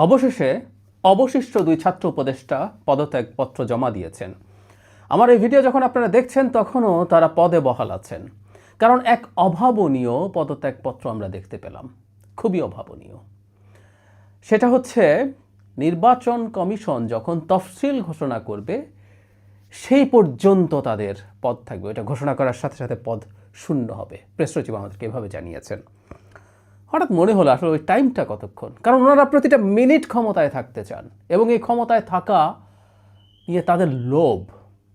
অবশেষে অবশিষ্ট দুই ছাত্র উপদেষ্টা পদত্যাগপত্র জমা দিয়েছেন। আমার এই ভিডিও যখন আপনারা দেখছেন, তখনও তারা পদে বহাল আছেন। কারণ এক অভাবনীয় পদত্যাগপত্র আমরা দেখতে পেলাম। খুবই অভাবনীয়। সেটা হচ্ছে, নির্বাচন কমিশন যখন তফসিল ঘোষণা করবে, সেই পর্যন্ত তাদের পদ থাকবে। এটা ঘোষণা করার সাথে সাথে পদ শূন্য হবে। প্রেস সচিব আমাদেরকে এভাবে জানিয়েছেন। হঠাৎ মনে হলো আসলে ওই টাইমটা কতক্ষণ? কারণ ওনারা প্রতিটা মিনিট ক্ষমতায় থাকতে চান এবং এই ক্ষমতায় থাকা নিয়ে তাদের লোভ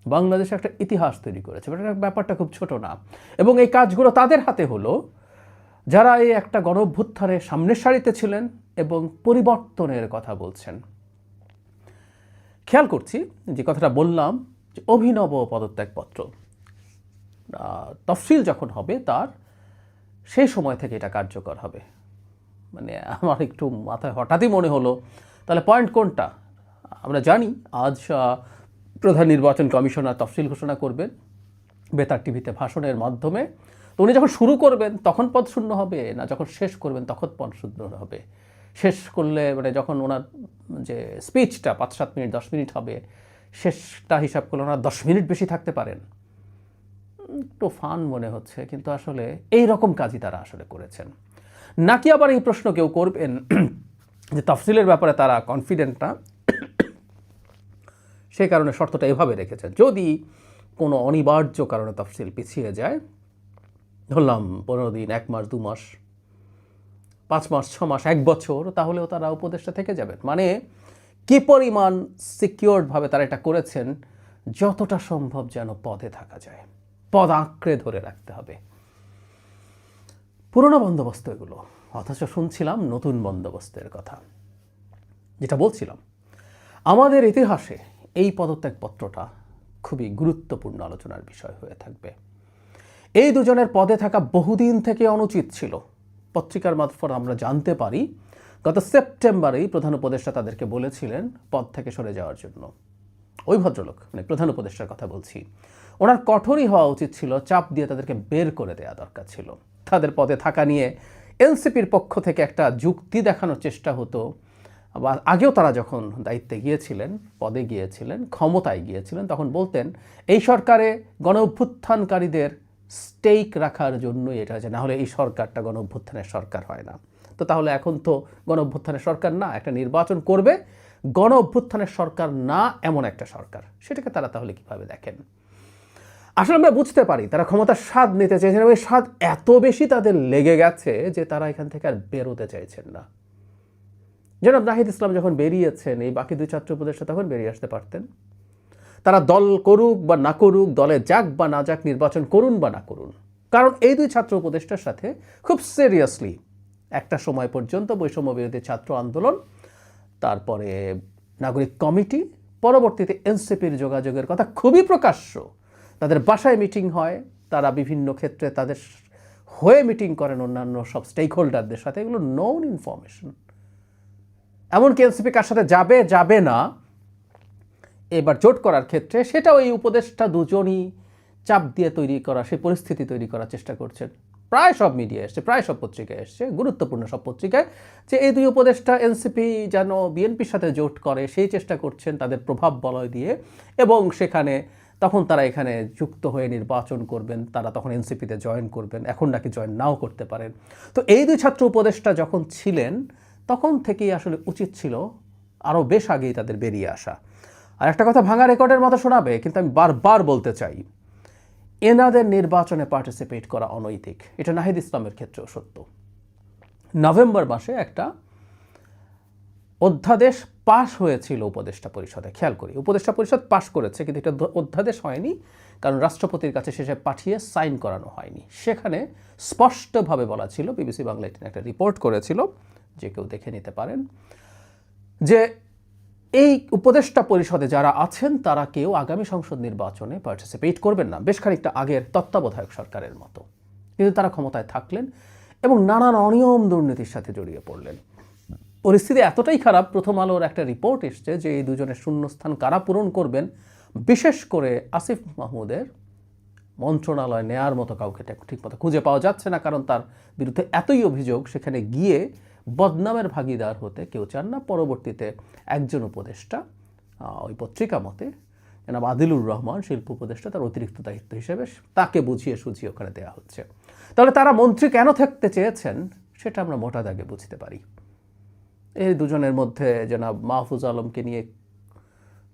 বাংলাদেশে একটা ইতিহাস তৈরি করেছে ব্যাপারটা খুব ছোট না। এবং এই কাজগুলো তাদের হাতে হলো যারা এই একটা গণভ্যুত্থানের সামনের সারিতে ছিলেন এবং পরিবর্তনের কথা বলছেন। খেয়াল করছি যে কথাটা বললাম যে অভিনব পদত্যাগপত্র। তফসিল যখন হবে তার সেই সময় থেকে এটা কার্যকর হবে। মানে আমার একটু মাথায় হঠাৎই মনে হলো। তাহলে পয়েন্ট কোনটা? আমরা জানি আজ প্রধান নির্বাচন কমিশনার তফসিল ঘোষণা করবেন বেতার টিভিতে ভাষণের মাধ্যমে। তো উনি যখন শুরু করবেন, তখন পদ শূন্য হবে, না যখন শেষ করবেন, তখন পদ শূন্য হবে। শেষ করলে মানে যখন ওনার যে স্পিচটা পাঁচ, সাত মিনিট, দশ মিনিট হবে, শেষটা হিসাব করলে ওনার দশ মিনিট বেশি থাকতে পারেন। একটু ফান মনে হচ্ছে, কিন্তু আসলে এই রকম কাজই তারা আসলে করেছেন। নাকি আবার এই প্রশ্ন কেউ করবেন যে তফসিলের ব্যাপারে তারা কনফিডেন্ট না? সেই কারণে শর্তটা এভাবে রেখেছেন। যদি কোনো অনিবার্য কারণে তফসিল পিছিয়ে যায়, ধরলাম পনেরো দিন, এক মাস, দু মাস, পাঁচ মাস, ছ মাস, এক বছর, তাহলেও তারা উপদেষ্টা থেকে যাবেন। মানে কি পরিমাণ সিকিওরডভাবে তারা এটা করেছেন, যতটা সম্ভব যেন পদে থাকা যায়। পদ আঁকড়ে ধরে রাখতে হবে। পুরনো বন্দোবস্ত এগুলো, অথচ শুনছিলাম নতুন বন্দোবস্তের কথা। যেটা বলছিলাম, আমাদের ইতিহাসে এই পদত্যাগপত্রটা খুবই গুরুত্বপূর্ণ আলোচনার বিষয় হয়ে থাকবে। এই দুজনের পদে থাকা বহুদিন থেকে অনুচিত ছিল। পত্রিকার মারফত আমরা জানতে পারি, গত সেপ্টেম্বরেই প্রধান উপদেষ্টা তাদেরকে বলেছিলেন পদ থেকে সরে যাওয়ার জন্য। ওই ভদ্রলোক মানে প্রধান উপদেষ্টার কথা বলছি ওনার কঠোরই হওয়া উচিত ছিল, চাপ দিয়ে তাদেরকে বের করে দেওয়া দরকার ছিল। তাদের পদে থাকা নিয়ে এনসিপির পক্ষ থেকে একটা যুক্তি দেখানোর চেষ্টা হতো। বা আগেও তারা যখন দায়িত্বে গিয়েছিলেন, পদে গিয়েছিলেন, ক্ষমতায় গিয়েছিলেন, তখন বলতেন, এই সরকারে গণ অভ্যুত্থানকারীদের স্টেক রাখার জন্যই এটা যে না হলে এই সরকারটা গণ অভ্যুত্থানের সরকার হয় না। তো তাহলে এখন তো গণ অভ্যুত্থানের সরকার না, একটা নির্বাচন করবে গণ অভ্যুত্থানের সরকার না, এমন একটা সরকার। সেটাকে তারা তাহলে কীভাবে দেখেন? আসলে আমরা বুঝতে পারি, তারা ক্ষমতার স্বাদ নিতে চাইছেন এবং স্বাদ এত বেশি তাদের লেগে গেছে যে তারা এখান থেকে আর বেরোতে চাইছেন না। জনাব নাহিদ ইসলাম যখন বেরিয়েছেন, এই বাকি দুই ছাত্র উপদেষ্টা তখন বেরিয়ে আসতে পারতেন। তারা দল করুক বা না করুক, দলে যাক বা না যাক, নির্বাচন করুন বা না করুন, কারণ এই দুই ছাত্র উপদেষ্টার সাথে খুব সিরিয়াসলি একটা সময় পর্যন্ত বৈষম্য বিরোধী ছাত্র আন্দোলন, তারপরে নাগরিক কমিটি, পরবর্তীতে এনসিপির যোগাযোগের কথা খুবই প্রকাশ্য তাদের বাসায় মিটিং হয়, তারা বিভিন্ন ক্ষেত্রে তাদের হয়ে মিটিং করেন অন্যান্য সব স্টেক হোল্ডারদের সাথে। এগুলো নন ইনফরমেশন এমনকি এনসিপি কার সাথে যাবে যাবে না, এবার জোট করার ক্ষেত্রে সেটা ওই উপদেষ্টা দুজনই চাপ দিয়ে তৈরি করা, সেই পরিস্থিতি তৈরি করার চেষ্টা করছেন। প্রায় সব মিডিয়া এসছে, প্রায় সব পত্রিকায় এসছে, গুরুত্বপূর্ণ সব পত্রিকায়, যে এই দুই উপদেষ্টা এনসিপি যেন বিএনপির সাথে জোট করে, সেই চেষ্টা করছেন তাদের প্রভাব বলয় দিয়ে। এবং সেখানে তখন তারা এখানে যুক্ত হয়ে নির্বাচন করবেন, তারা তখন এনসিপিতে জয়েন করবেন, এখন নাকি জয়েন নাও করতে পারেন। তো এই দুই ছাত্র উপদেষ্টা যখন ছিলেন, তখন থেকেই আসলে উচিত ছিল আরও বেশ আগেই তাদের বেরিয়ে আসা। আর একটা কথা ভাঙা রেকর্ডের মতো শোনাবে, কিন্তু আমি বারবার বলতে চাই, এনাদের নির্বাচনে পার্টিসিপেট করা অনৈতিক। এটা নাহিদ ইসলামের ক্ষেত্রেও সত্য। নভেম্বর মাসে একটা অধ্যাদেশ পাশ হয়েছিল উপদেষ্টা পরিষদে। খেয়াল করি, উপদেষ্টা পরিষদ পাশ করেছে, কিন্তু এটা অধ্যাদেশ হয়নি, কারণ রাষ্ট্রপতির কাছে শেষে পাঠিয়ে সাইন করানো হয়নি। সেখানে স্পষ্টভাবে বলা ছিল, বিবিসি বাংলা এটি একটা রিপোর্ট করেছিল, যে কেউ দেখে নিতে পারেন, যে এই উপদেষ্টা পরিষদে যারা আছেন, তারা কেউ আগামী সংসদ নির্বাচনে পার্টিসিপেট করবেন না। বেশ খানিকটা আগের তত্ত্বাবধায়ক সরকারের মতো। কিন্তু তারা ক্ষমতায় থাকলেন এবং নানান অনিয়ম দুর্নীতির সাথে জড়িয়ে পড়লেন। পরিস্থিতি এতটাই খারাপ, প্রথম আলোর একটা রিপোর্ট এসছে যে এই দুজনের শূন্যস্থান কারা পূরণ করবেন? বিশেষ করে আসিফ মাহমুদের মন্ত্রণালয় নেয়ার মতো কাউকে ঠিক- ঠিকমতো খুঁজে পাওয়া যাচ্ছে না, কারণ তার বিরুদ্ধে এতই অভিযোগ, সেখানে গিয়ে বদনামের ভাগিদার হতে কেউ চান না। পরবর্তীতে একজন উপদেষ্টা ওই পত্রিকা মতে, জনাব আদিলুর রহমান, শিল্প উপদেষ্টা, তার অতিরিক্ত দায়িত্ব হিসেবে তাকে বুঝিয়ে সুঝিয়ে ওখানে দেওয়া হচ্ছে। তাহলে তারা মন্ত্রী কেন থাকতে চেয়েছেন, সেটা আমরা মোটা দাগে বুঝতে পারি। এই দুজনের মধ্যে জনাব মাহফুজ আলমকে নিয়ে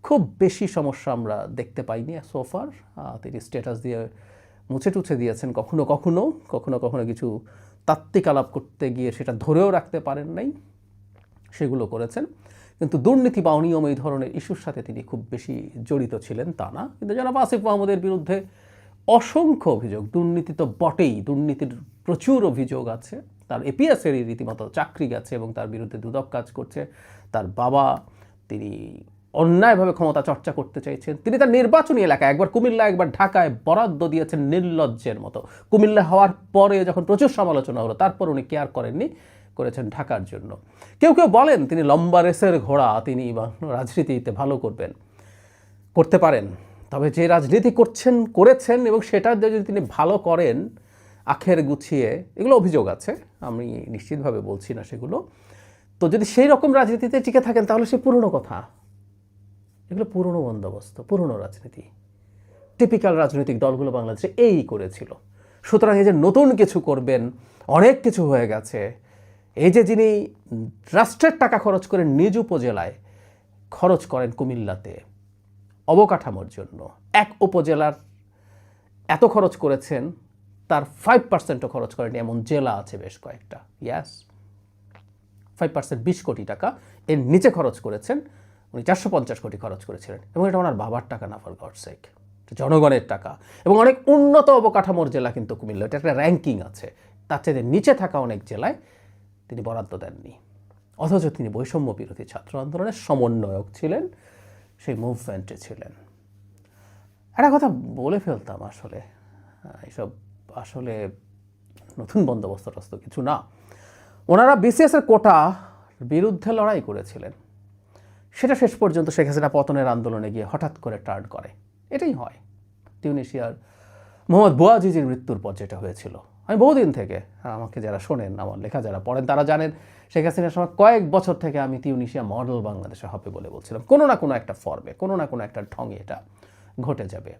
খুব বেশি সমস্যা আমরা দেখতে পাইনি সোফার তিনি স্ট্যাটাস দিয়ে মুছে টুছে দিয়েছেন, কখনো কখনো কখনো কখনো কিছু তাত্ত্বিক আলাপ করতে গিয়ে সেটা ধরেও রাখতে পারেন নাই, সেগুলো করেছেন। কিন্তু দুর্নীতি বা অনিয়ম এই ধরনের ইস্যুর সাথে তিনি খুব বেশি জড়িত ছিলেন তা না। কিন্তু জনাব আসিফ মাহমুদের বিরুদ্ধে অসংখ্য অভিযোগ, দুর্নীতি তো বটেই, দুর্নীতির প্রচুর অভিযোগ আছে। তার এপিএসের রীতিমতো চাকরি গেছে এবং তার বিরুদ্ধে দুদক কাজ করছে। তার বাবা, তিনি অন্যায়ভাবে ক্ষমতা চর্চা করতে চাইছেন। তিনি তার নির্বাচনী এলাকায় একবার কুমিল্লা, একবার ঢাকায় বরাদ্দ দিয়েছেন নির্লজ্জের মতো। কুমিল্লা হওয়ার পরে যখন প্রচুর সমালোচনা হলো, তারপর উনি কেয়ার করেননি, করেছেন ঢাকার জন্য। কেউ কেউ বলেন, তিনি লম্বা রেসের ঘোড়া, তিনি রাজনীতিতে ভালো করবেন, করতে পারেন। তবে যে রাজনীতি করছেন, করেছেন এবং সেটা যদি তিনি ভালো করেন আখের গুছিয়ে, এগুলো অভিযোগ আছে, আমি নিশ্চিতভাবে বলছি না সেগুলো। তো যদি সেই রকম রাজনীতিতে টিকে থাকেন, তাহলে সে পুরনো কথা। এগুলো পুরনো বন্দোবস্ত, পুরনো রাজনীতি। টিপিক্যাল রাজনৈতিক দলগুলো বাংলাদেশে এই করেছিল। সুতরাং এই যে নতুন কিছু করবেন, অনেক কিছু হয়ে গেছে। এই যে যিনি রাষ্ট্রের টাকা খরচ করেন নিজ উপজেলায় খরচ করেন কুমিল্লাতে, অবকাঠামোর জন্য, এক উপজেলার এত খরচ করেছেন তার ফাইভ পার্সেন্টও খরচ করেনি, এমন জেলা আছে বেশ কয়েকটা। ইয়াস ফাইভ পার্সেন্ট বিশ কোটি টাকা এর নিচে খরচ করেছেন, উনি চারশো পঞ্চাশ কোটি খরচ করেছিলেন, এবং এটা ওনার বাবার টাকা না ফর গড সেক জনগণের টাকা। এবং অনেক উন্নত অবকাঠামোর জেলা কিন্তু কুমিল্লা, এটা একটা র্যাঙ্কিং আছে। তার চেয়ে নিচে থাকা অনেক জেলায় তিনি বরাদ্দ দেননি। অথচ তিনি বৈষম্য বিরোধী ছাত্র আন্দোলনের সমন্বয়ক ছিলেন, সেই মুভমেন্টে ছিলেন। একটা কথা বলে ফেলতাম আসলে এসব আসলে নতুন বন্দোবস্ত কিছু না। ওনারা বিসিএসের কোটা বিরুদ্ধে লড়াই করেছিলেন। সেটা শেষ পর্যন্ত শেখ হাসিনা পতনের আন্দোলনে গিয়ে হঠাৎ করে টার্ন করে। এটাই হয়। টিউনিশিয়ার মোহাম্মদ বুয়াজিজির মৃত্যুর পর যেটা হয়েছিল। আমি বহুদিন থেকে আমাকে যারা শোনেন, আমার লেখা যারা পড়েন, তারা জানেন শেখ হাসিনার সময় কয়েক বছর থেকে আমি তিউনিশিয়া মডেল বাংলাদেশে হবে বলে বলছিলাম। কোনো না কোনো একটা ফর্মে কোনো না কোনো একটা ঢঙে এটা ঘটে যাবে।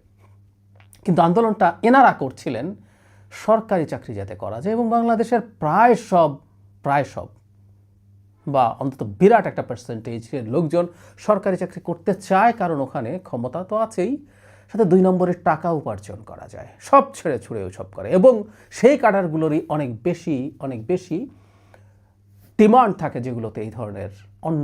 কিন্তু আন্দোলনটা এনারা করছিলেন সরকারি চাকরি যাতে করা যায় এবং বাংলাদেশের প্রায় সব প্রায় সব বা অন্তত বিরাট একটা পার্সেন্টেজের লোকজন সরকারি চাকরি করতে চায় কারণ ওখানে ক্ষমতা তো আছেই। সাথে দুই নম্বরের টাকা উপার্জন করা যায়। সব ছেড়ে ছুড়ে সব করে এবং সেই কাডারগুলোরই অনেক বেশি অনেক বেশি ডিমান্ড থাকে যেগুলোতে এই ধরনের অন্য